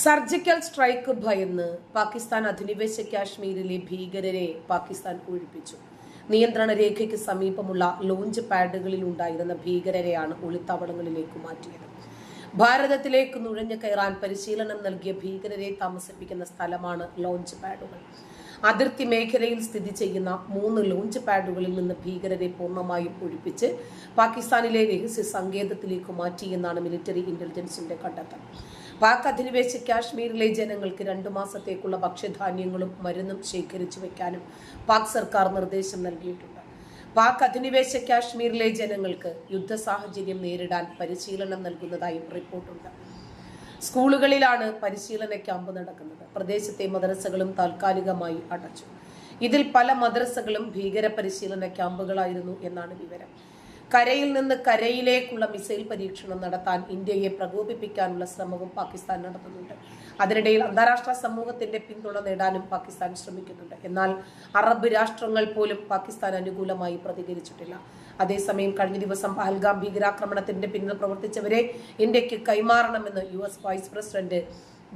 Surgical strike ഭയന്ന് പാകിസ്ഥാൻ അധിനിവേശ കാശ്മീരിലെ ഭീകരരെ പാകിസ്ഥാൻ ഒഴിപ്പിച്ചു. നിയന്ത്രണ രേഖയ്ക്ക് സമീപമുള്ള ലോഞ്ച് പാഡുകളിൽ ഉണ്ടായിരുന്ന ഭീകരരെയാണ് ഒളിത്താവളങ്ങളിലേക്ക് മാറ്റിയത്. ഭാരതത്തിലേക്ക് നുഴഞ്ഞു കയറാൻ പരിശീലനം നൽകിയ ഭീകരരെ താമസിപ്പിക്കുന്ന സ്ഥലമാണ് ലോഞ്ച് പാഡുകൾ. അതിർത്തി മേഖലയിൽ സ്ഥിതി ചെയ്യുന്ന മൂന്ന് ലോഞ്ച് പാഡുകളിൽ നിന്ന് ഭീകരരെ പൂർണമായും ഒഴിപ്പിച്ച് പാകിസ്ഥാനിലെ രഹസ്യ സങ്കേതത്തിലേക്ക് മാറ്റിയെന്നാണ് മിലിറ്ററി ഇന്റലിജൻസിന്റെ കണ്ടെത്തൽ. പാക് അധിനിവേശ കാശ്മീരിലെ ജനങ്ങൾക്ക് രണ്ടു മാസത്തേക്കുള്ള ഭക്ഷ്യധാന്യങ്ങളും മരുന്നും ശേഖരിച്ചു വെക്കാനും പാക് സർക്കാർ നിർദ്ദേശം നൽകിയിട്ടുണ്ട്. പാക് അധിനിവേശ കാശ്മീരിലെ ജനങ്ങൾക്ക് യുദ്ധ സാഹചര്യം നേരിടാൻ പരിശീലനം നൽകുന്നതായും റിപ്പോർട്ടുണ്ട്. സ്കൂളുകളിലാണ് പരിശീലന ക്യാമ്പ് നടക്കുന്നത്. പ്രദേശത്തെ മദ്രസകളും താൽക്കാലികമായി അടച്ചു. ഇതിൽ പല മദ്രസകളും ഭീകര പരിശീലന ക്യാമ്പുകളായിരുന്നു എന്നാണ് വിവരം. കരയിൽ നിന്ന് കരയിലേക്കുള്ള മിസൈൽ പരീക്ഷണം നടത്താൻ ഇന്ത്യയെ പ്രകോപിപ്പിക്കാനുള്ള ശ്രമവും പാകിസ്ഥാൻ നടത്തുന്നുണ്ട്. അതിനിടയിൽ അന്താരാഷ്ട്ര സമൂഹത്തിന്റെ പിന്തുണ നേടാനും പാകിസ്ഥാൻ ശ്രമിക്കുന്നുണ്ട്. എന്നാൽ അറബ് രാഷ്ട്രങ്ങൾ പോലും പാകിസ്ഥാൻ അനുകൂലമായി പ്രതികരിച്ചിട്ടില്ല. അതേസമയം കഴിഞ്ഞ ദിവസം പഹൽഗാം ഭീകരാക്രമണത്തിന്റെ പിന്നിൽ പ്രവർത്തിച്ചവരെ ഇന്ത്യയ്ക്ക് കൈമാറണമെന്ന് U S vice president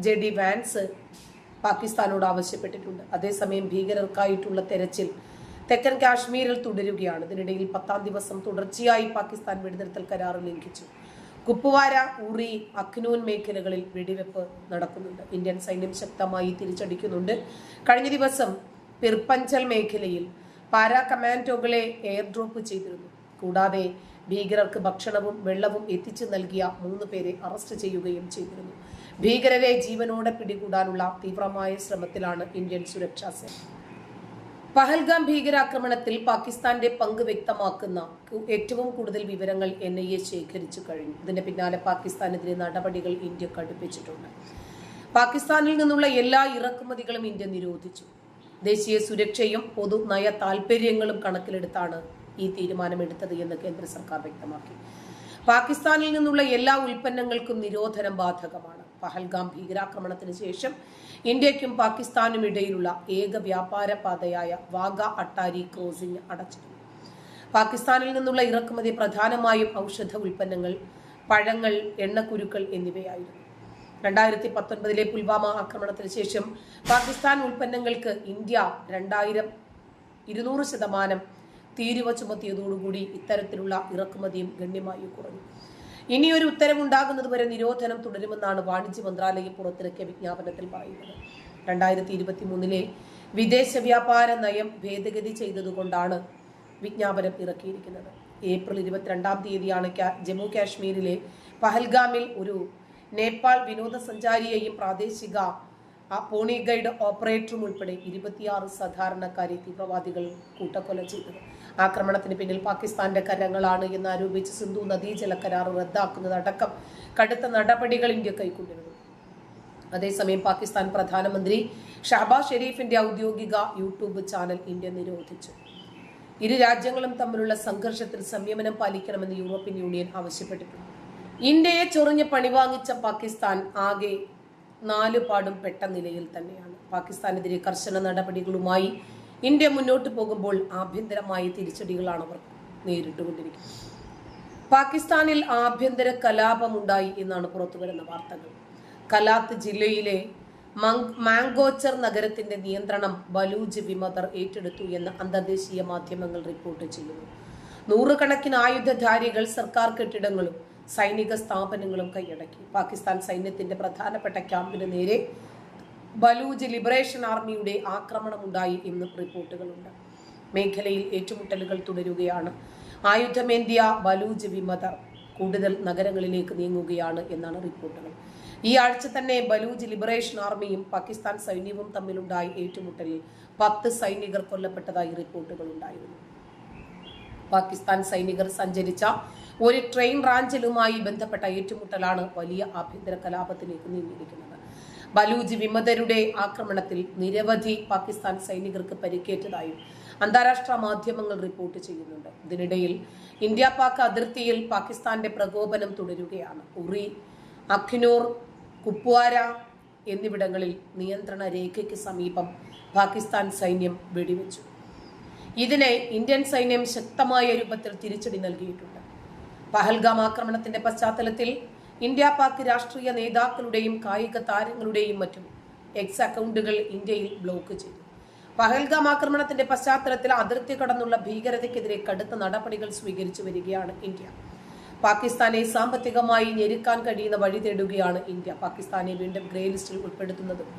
J D Vance പാകിസ്ഥാനോട് ആവശ്യപ്പെട്ടിട്ടുണ്ട്. അതേസമയം ഭീകരർക്കായിട്ടുള്ള തെരച്ചിൽ തെക്കൻ കാശ്മീരിൽ തുടരുകയാണ്. ഇതിനിടയിൽ പത്താം ദിവസം തുടർച്ചയായി പാകിസ്ഥാൻ വെടിനിർത്തൽ കരാർ ലംഘിച്ചു. കുപ്വാര ഉറി അഖ്നൂൻ മേഖലകളിൽ വെടിവെപ്പ് നടക്കുന്നുണ്ട്. ഇന്ത്യൻ സൈന്യം ശക്തമായി തിരിച്ചടിക്കുന്നുണ്ട്. കഴിഞ്ഞ ദിവസം പിർപ്പഞ്ചൽ മേഖലയിൽ പാരാ കമാൻഡോകളെ എയർ ഡ്രോപ്പ് ചെയ്തിരുന്നു. കൂടാതെ ഭീകരർക്ക് ഭക്ഷണവും വെള്ളവും എത്തിച്ചു നൽകിയ മൂന്ന് പേരെ അറസ്റ്റ് ചെയ്യുകയും ചെയ്തിരുന്നു. ഭീകരരെ ജീവനോടെ പിടികൂടാനുള്ള തീവ്രമായ ശ്രമത്തിലാണ് ഇന്ത്യൻ സുരക്ഷാ സേന. പഹൽഗാം ഭീകരാക്രമണത്തിൽ പാകിസ്ഥാന്റെ പങ്ക് വ്യക്തമാക്കുന്ന ഏറ്റവും കൂടുതൽ വിവരങ്ങൾ എൻ ഐ എ ശേഖരിച്ചു കഴിഞ്ഞു. ഇതിന് പിന്നാലെ പാകിസ്ഥാനെതിരെ നടപടികൾ ഇന്ത്യ കടുപ്പിച്ചിട്ടുണ്ട്. പാകിസ്ഥാനിൽ നിന്നുള്ള എല്ലാ ഇറക്കുമതികളും ഇന്ത്യ നിരോധിച്ചു. ദേശീയ സുരക്ഷയും പൊതു നയ താൽപര്യങ്ങളും കണക്കിലെടുത്താണ് ഈ തീരുമാനമെടുത്തത് എന്ന് കേന്ദ്ര സർക്കാർ വ്യക്തമാക്കി. പാകിസ്ഥാനിൽ നിന്നുള്ള എല്ലാ ഉൽപ്പന്നങ്ങൾക്കും നിരോധനം ബാധകമാണ്. പഹൽഗാം ഭീകരാക്രമണത്തിന് ശേഷം ഇന്ത്യയ്ക്കും പാകിസ്ഥാനും ഇടയിലുള്ള ഏക വ്യാപാര പാതയായ വാഗ അട്ടാരി ക്രോസിംഗ് അടച്ചിരുന്നു. പാകിസ്ഥാനിൽ നിന്നുള്ള ഇറക്കുമതി പ്രധാനമായും ഔഷധ ഉൽപ്പന്നങ്ങൾ പഴങ്ങൾ എണ്ണക്കുരുക്കൾ എന്നിവയായിരുന്നു. രണ്ടായിരത്തി പത്തൊൻപതിലെ പുൽവാമ ആക്രമണത്തിന് ശേഷം പാകിസ്ഥാൻ ഉൽപ്പന്നങ്ങൾക്ക് ഇന്ത്യ രണ്ടായിരം ഇരുന്നൂറ് ശതമാനം തീരുവ ചുമത്തിയതോടുകൂടി ഇത്തരത്തിലുള്ള ഇറക്കുമതിയും ഗണ്യമായി കുറഞ്ഞു. ഇനിയൊരു ഉത്തരവുണ്ടാകുന്നത് വരെ നിരോധനം തുടരുമെന്നാണ് വാണിജ്യ മന്ത്രാലയം പുറത്തിറക്കിയ വിജ്ഞാപനത്തിൽ പറയുന്നത്. രണ്ടായിരത്തി ഇരുപത്തി മൂന്നിലെ വിദേശ വ്യാപാര നയം ഭേദഗതി ചെയ്തതുകൊണ്ടാണ് വിജ്ഞാപനം ഇറക്കിയിരിക്കുന്നത്. ഏപ്രിൽ ഇരുപത്തിരണ്ടാം തീയതിയാണ് ജമ്മു കാശ്മീരിലെ പഹൽഗാമിൽ ഒരു നേപ്പാൾ വിനോദസഞ്ചാരിയെയും പ്രാദേശിക പോണി ഗൈഡ് ഓപ്പറേറ്ററും ഉൾപ്പെടെ ഇരുപത്തിയാറ് സാധാരണക്കാരെ തീവ്രവാദികൾ കൂട്ടക്കൊല ചെയ്തത്. ആക്രമണത്തിന് പിന്നിൽ പാകിസ്ഥാന്റെ കരങ്ങളാണ് എന്ന് ആരോപിച്ച് സിന്ധു നദീജല കരാർ റദ്ദാക്കുന്നതടക്കം കടുത്ത നടപടികൾ ഇന്ത്യ കൈക്കൊണ്ടിരുന്നു. അതേസമയം പാകിസ്ഥാൻ പ്രധാനമന്ത്രി ഷഹബാസ് ഷെരീഫിന്റെ ഔദ്യോഗിക യൂട്യൂബ് ചാനൽ ഇന്ത്യ നിരോധിച്ചു. ഇരു രാജ്യങ്ങളും തമ്മിലുള്ള സംഘർഷത്തിൽ സംയമനം പാലിക്കണമെന്ന് യൂറോപ്യൻ യൂണിയൻ ആവശ്യപ്പെട്ടിട്ടുണ്ട്. ഇന്ത്യയെ ചൊറിഞ്ഞ് പണിവാങ്ങിച്ച പാകിസ്ഥാൻ ആകെ നാലുപാടും പെട്ട നിലയിൽ തന്നെയാണ്. പാകിസ്ഥാനെതിരെ കർശന നടപടികളുമായി ഇന്ത്യ മുന്നോട്ട് പോകുമ്പോൾ ആഭ്യന്തരമായ തിരിച്ചടികളാണ് അവർ നേരിട്ടുകൊണ്ടിരിക്കുന്നത്. പാകിസ്ഥാനിൽ ആഭ്യന്തര കലാപമുണ്ടായി എന്നാണ് പുറത്തു വരുന്ന വാർത്തകൾ. കലാത്ത് ജില്ലയിലെ മാങ്കോച്ചർ നഗരത്തിന്റെ നിയന്ത്രണം ബലൂജ് വിമതർ ഏറ്റെടുത്തു എന്ന് അന്തർദേശീയ മാധ്യമങ്ങൾ റിപ്പോർട്ട് ചെയ്യുന്നു. നൂറുകണക്കിന് ആയുധധാരികൾ സർക്കാർ കെട്ടിടങ്ങളും സൈനിക സ്ഥാപനങ്ങളും കൈയടക്കി. പാകിസ്ഥാൻ സൈന്യത്തിന്റെ പ്രധാനപ്പെട്ട ക്യാമ്പിന് നേരെ ബലൂജ് ലിബറേഷൻ ആർമിയുടെ ആക്രമണമുണ്ടായി എന്ന് റിപ്പോർട്ടുകളുണ്ട്. മേഖലയിൽ ഏറ്റുമുട്ടലുകൾ തുടരുകയാണ്. ആയുധമേന്തിയ ബലൂജ് വിമതർ കൂടുതൽ നഗരങ്ങളിലേക്ക് നീങ്ങുകയാണ് എന്നാണ് റിപ്പോർട്ടുകൾ. ഈ ആഴ്ച തന്നെ ബലൂജ് ലിബറേഷൻ ആർമിയും പാകിസ്ഥാൻ സൈന്യവും തമ്മിലുണ്ടായി ഏറ്റുമുട്ടലിൽ പത്ത് സൈനികർ കൊല്ലപ്പെട്ടതായി റിപ്പോർട്ടുകൾ ഉണ്ടായിരുന്നു. പാകിസ്ഥാൻ സൈനികർ സഞ്ചരിച്ച ഒരു ട്രെയിൻ റാഞ്ചലുമായി ബന്ധപ്പെട്ട ഏറ്റുമുട്ടലാണ് വലിയ ആഭ്യന്തര കലാപത്തിലേക്ക് നീങ്ങിയിരിക്കുന്നത്. ബലൂജ് വിമതരുടെ ആക്രമണത്തിൽ നിരവധി പാകിസ്ഥാൻ സൈനികർക്ക് പരിക്കേറ്റതായും അന്താരാഷ്ട്ര മാധ്യമങ്ങൾ റിപ്പോർട്ട് ചെയ്യുന്നുണ്ട്. ഇതിനിടയിൽ ഇന്ത്യ പാക് അതിർത്തിയിൽ പാകിസ്ഥാന്റെ പ്രകോപനം തുടരുകയാണ്. ഉറി അഖ്നൂർ കുപ്വാര എന്നിവിടങ്ങളിൽ നിയന്ത്രണ രേഖയ്ക്ക് സമീപം പാകിസ്ഥാൻ സൈന്യം വെടിവെച്ചു. ഇതിനെ ഇന്ത്യൻ സൈന്യം ശക്തമായ രൂപത്തിൽ തിരിച്ചടി നൽകിയിട്ടുണ്ട്. പഹൽഗാം ആക്രമണത്തിന്റെ പശ്ചാത്തലത്തിൽ ഇന്ത്യ പാക് രാഷ്ട്രീയ നേതാക്കളുടെയും കായിക താരങ്ങളുടെയും മറ്റും എക്സ് അക്കൗണ്ടുകൾ ഇന്ത്യയിൽ ബ്ലോക്ക് ചെയ്തു. പഹൽഗാം ആക്രമണത്തിന്റെ പശ്ചാത്തലത്തിൽ അതിർത്തി കടന്നുള്ള ഭീകരതയ്ക്കെതിരെ കടുത്ത നടപടികൾ സ്വീകരിച്ചു വരികയാണ് ഇന്ത്യ. പാകിസ്ഥാനെ സാമ്പത്തികമായി ഞെരുക്കാൻ കഴിയുന്ന വഴി തേടുകയാണ് ഇന്ത്യ. പാകിസ്ഥാനെ വീണ്ടും ഗ്രേ ലിസ്റ്റിൽ ഉൾപ്പെടുത്തുന്നതും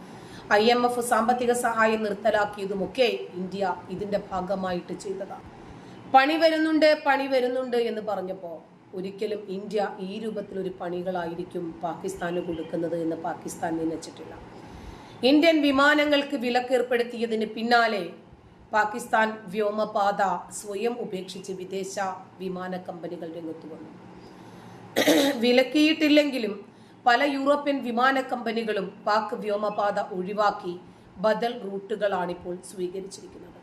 ഐ എം എഫ് സാമ്പത്തിക സഹായം നിർത്തലാക്കിയതുമൊക്കെ ഇന്ത്യ ഇതിന്റെ ഭാഗമായിട്ട് ചെയ്തതാണ്. പണി വരുന്നുണ്ട് പണി വരുന്നുണ്ട് എന്ന് പറഞ്ഞപ്പോൾ ഒരിക്കലും ഇന്ത്യ ഈ രൂപത്തിലൊരു പണികളായിരിക്കും പാകിസ്ഥാന് കൊടുക്കുന്നത് എന്ന് പാകിസ്ഥാൻ നിന്നച്ചിട്ടില്ല ഇന്ത്യൻ വിമാനങ്ങൾക്ക് വിലക്കേർപ്പെടുത്തിയതിന് പിന്നാലെ പാകിസ്ഥാൻ വ്യോമപാത സ്വയം ഉപേക്ഷിച്ച് വിദേശ വിമാന കമ്പനികൾ രംഗത്ത് വന്നു. വിലക്കിയിട്ടില്ലെങ്കിലും പല യൂറോപ്യൻ വിമാന കമ്പനികളും പാക് വ്യോമപാത ഒഴിവാക്കി ബദൽ റൂട്ടുകളാണിപ്പോൾ സ്വീകരിച്ചിരിക്കുന്നത്.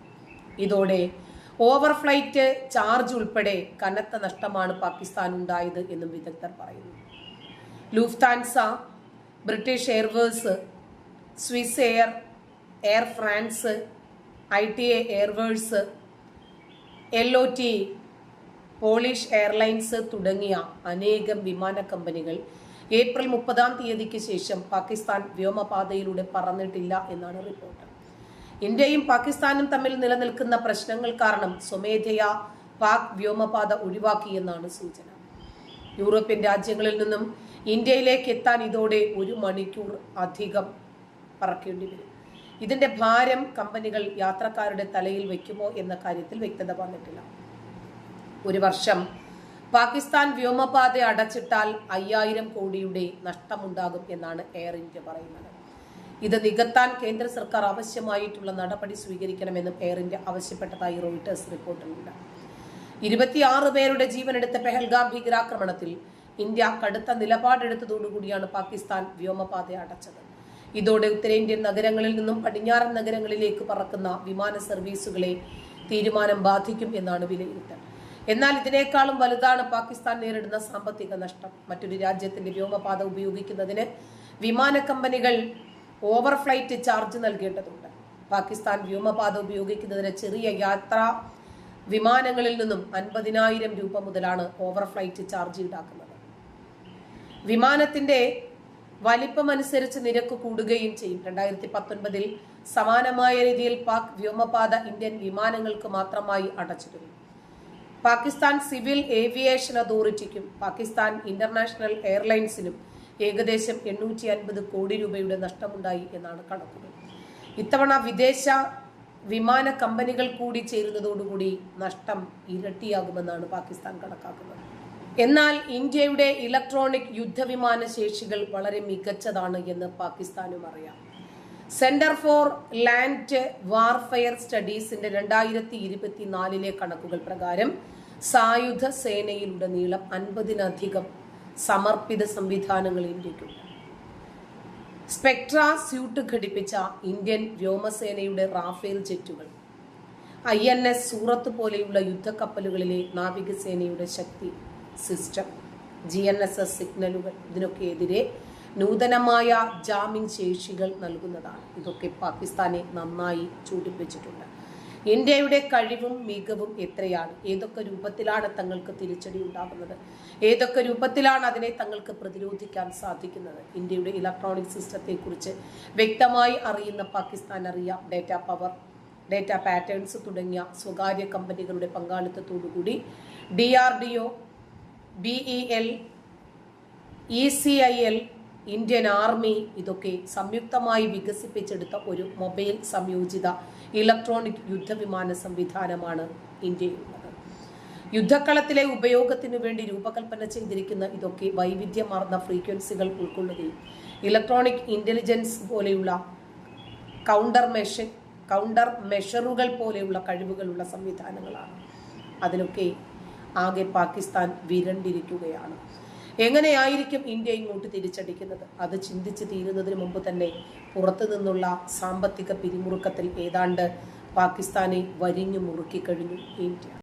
ഇതോടെ ഓവർ ഫ്ലൈറ്റ് ചാർജ് ഉൾപ്പെടെ കനത്ത നഷ്ടമാണ് പാകിസ്ഥാൻ ഉണ്ടായത് എന്നും വിദഗ്ധർ പറയുന്നു. Lufthansa British Airways Swiss Air Air France I T A Airways L O T Polish Airlines തുടങ്ങിയ അനേകം വിമാന കമ്പനികൾ ഏപ്രിൽ മുപ്പതാം തീയതിക്ക് ശേഷം പാകിസ്ഥാൻ വ്യോമപാതയിലൂടെ പറന്നിട്ടില്ല എന്നാണ് റിപ്പോർട്ട്. ഇന്ത്യയും പാകിസ്ഥാനും തമ്മിൽ നിലനിൽക്കുന്ന പ്രശ്നങ്ങൾ കാരണം സ്വമേധയാ പാക് വ്യോമപാത ഒഴിവാക്കിയെന്നാണ് സൂചന. യൂറോപ്യൻ രാജ്യങ്ങളിൽ നിന്നും ഇന്ത്യയിലേക്ക് എത്താൻ ഇതോടെ ഒരു മണിക്കൂർ അധികം പറക്കേണ്ടി വരും. ഇതിന്റെ ഭാരം കമ്പനികൾ യാത്രക്കാരുടെ തലയിൽ വയ്ക്കുമോ എന്ന കാര്യത്തിൽ വ്യക്തത വന്നിട്ടില്ല. ഒരു വർഷം പാകിസ്ഥാൻ വ്യോമപാത അടച്ചിട്ടാൽ അയ്യായിരം കോടിയുടെ നഷ്ടമുണ്ടാകും എന്നാണ് എയർ ഇന്ത്യ പറയുന്നത്. ഇത് നികത്താൻ കേന്ദ്ര സർക്കാർ ആവശ്യമായിട്ടുള്ള നടപടി സ്വീകരിക്കണമെന്നും എയർ ഇന്ത്യ ആവശ്യപ്പെട്ടതായി റോയിട്ടേഴ്സ് റിപ്പോർട്ടിലുണ്ട്. ഇരുപത്തിയാറ് പേരുടെ ജീവനെടുത്ത പെഹൽഗാം ഭീകരാക്രമണത്തിൽ ഇന്ത്യ കടുത്ത നിലപാടെടുത്തതോടുകൂടിയാണ് പാകിസ്ഥാൻ വ്യോമപാത അടച്ചത്. ഇതോടെ ഉത്തരേന്ത്യൻ നഗരങ്ങളിൽ നിന്നും പടിഞ്ഞാറൻ നഗരങ്ങളിലേക്ക് പറക്കുന്ന വിമാന സർവീസുകളെ തീരുമാനം ബാധിക്കും എന്നാണ് വിലയിരുത്തൽ. എന്നാൽ ഇതിനേക്കാളും വലുതാണ് പാകിസ്ഥാൻ നേരിടുന്ന സാമ്പത്തിക നഷ്ടം. മറ്റൊരു രാജ്യത്തിന്റെ വ്യോമപാത ഉപയോഗിക്കുന്നതിന് വിമാന കമ്പനികൾ ഓവർ ഫ്ലൈറ്റ് ചാർജ് നൽകേണ്ടതുണ്ട്. പാകിസ്ഥാൻ വ്യോമപാത ഉപയോഗിക്കുന്നതിന് ചെറിയ യാത്രാ വിമാനങ്ങളിൽ നിന്നും അൻപതിനായിരം രൂപ മുതലാണ് ഓവർ ഫ്ലൈറ്റ് ചാർജ് ഈടാക്കുന്നത്. വിമാനത്തിന്റെ വലിപ്പമനുസരിച്ച് നിരക്ക് കൂടുകയും ചെയ്യും. രണ്ടായിരത്തി പത്തൊൻപതിൽ സമാനമായ രീതിയിൽ പാക് വ്യോമപാത ഇന്ത്യൻ വിമാനങ്ങൾക്ക് മാത്രമായി അടച്ചിരുന്നു പാകിസ്ഥാൻ സിവിൽ ഏവിയേഷൻ അതോറിറ്റിക്കും പാകിസ്ഥാൻ ഇന്റർനാഷണൽ എയർലൈൻസിനും ഏകദേശം എണ്ണൂറ്റി അൻപത് കോടി രൂപയുടെ നഷ്ടമുണ്ടായി എന്നാണ് കണക്കുകൾ. ഇത്തവണ വിദേശ വിമാന കമ്പനികൾ കൂടി ചേരുന്നതോടുകൂടി നഷ്ടം ഇരട്ടിയാകുമെന്നാണ് പാകിസ്ഥാൻ കണക്കാക്കുന്നത്. എന്നാൽ ഇന്ത്യയുടെ ഇലക്ട്രോണിക് യുദ്ധവിമാന ശേഷികൾ വളരെ മികച്ചതാണ് എന്ന് പാകിസ്ഥാനും അറിയാം. സെന്റർ ഫോർ ലാൻഡ് വാർഫെയർ സ്റ്റഡീസിന്റെ രണ്ടായിരത്തി ഇരുപത്തിനാലിലെ കണക്കുകൾ പ്രകാരം സായുധ സേനയിലുടനീളം അൻപതിനധികം സമർപ്പിത സംവിധാനങ്ങൾ ഇന്ത്യക്കുണ്ട് സ്പെക്ട്ര സ്യൂട്ട് ഘടിപ്പിച്ച ഇന്ത്യൻ വ്യോമസേനയുടെ Rafale ജെറ്റുകൾ. I N S Surat പോലെയുള്ള യുദ്ധക്കപ്പലുകളിലെ നാവികസേനയുടെ Shakti system G N S S സിഗ്നലുകൾ ഇതിനൊക്കെ എതിരെ നൂതനമായ ജാമിംഗ് ശേഷികൾ നൽകുന്നതാണ്. ഇതൊക്കെ പാകിസ്ഥാനെ നന്നായി ചൂടിപ്പിച്ചിട്ടുണ്ട്. ഇന്ത്യയുടെ കഴിവും മികവും എത്രയാണ്? ഏതൊക്കെ രൂപത്തിലാണ് തങ്ങൾക്ക് തിരിച്ചടി ഉണ്ടാകുന്നത്? ഏതൊക്കെ രൂപത്തിലാണ് അതിനെ തങ്ങൾക്ക് പ്രതിരോധിക്കാൻ സാധിക്കുന്നത്? ഇന്ത്യയുടെ ഇലക്ട്രോണിക് സിസ്റ്റത്തെക്കുറിച്ച് വ്യക്തമായി അറിയുന്ന പാകിസ്ഥാൻ അറിയാം. ഡേറ്റ പവർ ഡേറ്റ പാറ്റേൺസ് തുടങ്ങിയ സ്വകാര്യ കമ്പനികളുടെ പങ്കാളിത്തത്തോടുകൂടി D R D O B E L E C I L Indian army ഇതൊക്കെ സംയുക്തമായി വികസിപ്പിച്ചെടുത്ത ഒരു മൊബൈൽ സംയോജിത ഇലക്ട്രോണിക് യുദ്ധവിമാന സംവിധാനമാണ് ഇന്ത്യയിലുള്ളത്. യുദ്ധക്കളത്തിലെ ഉപയോഗത്തിനു വേണ്ടി രൂപകൽപ്പന ചെയ്തിരിക്കുന്ന ഇതൊക്കെ വൈവിധ്യമാർന്ന ഫ്രീക്വൻസികൾ ഉൾക്കൊള്ളുകയും ഇലക്ട്രോണിക് ഇന്റലിജൻസ് പോലെയുള്ള കൗണ്ടർ മെഷ കൗണ്ടർ മെഷറുകൾ പോലെയുള്ള കഴിവുകളുള്ള സംവിധാനങ്ങളാണ്. അതിനൊക്കെ ആകെ പാകിസ്ഥാൻ വിരണ്ടിരിക്കുകയാണ്. എങ്ങനെയായിരിക്കും ഇന്ത്യ ഇങ്ങോട്ട് തിരിച്ചടിക്കുന്നത്? അത് ചിന്തിച്ച് തീരുന്നതിന് മുമ്പ് തന്നെ പുറത്തു നിന്നുള്ള സാമ്പത്തിക പിരിമുറുക്കത്തിൽ ഏതാണ്ട് പാകിസ്ഥാനെ വരിഞ്ഞു മുറുക്കി കഴിഞ്ഞു ഇന്ത്യ.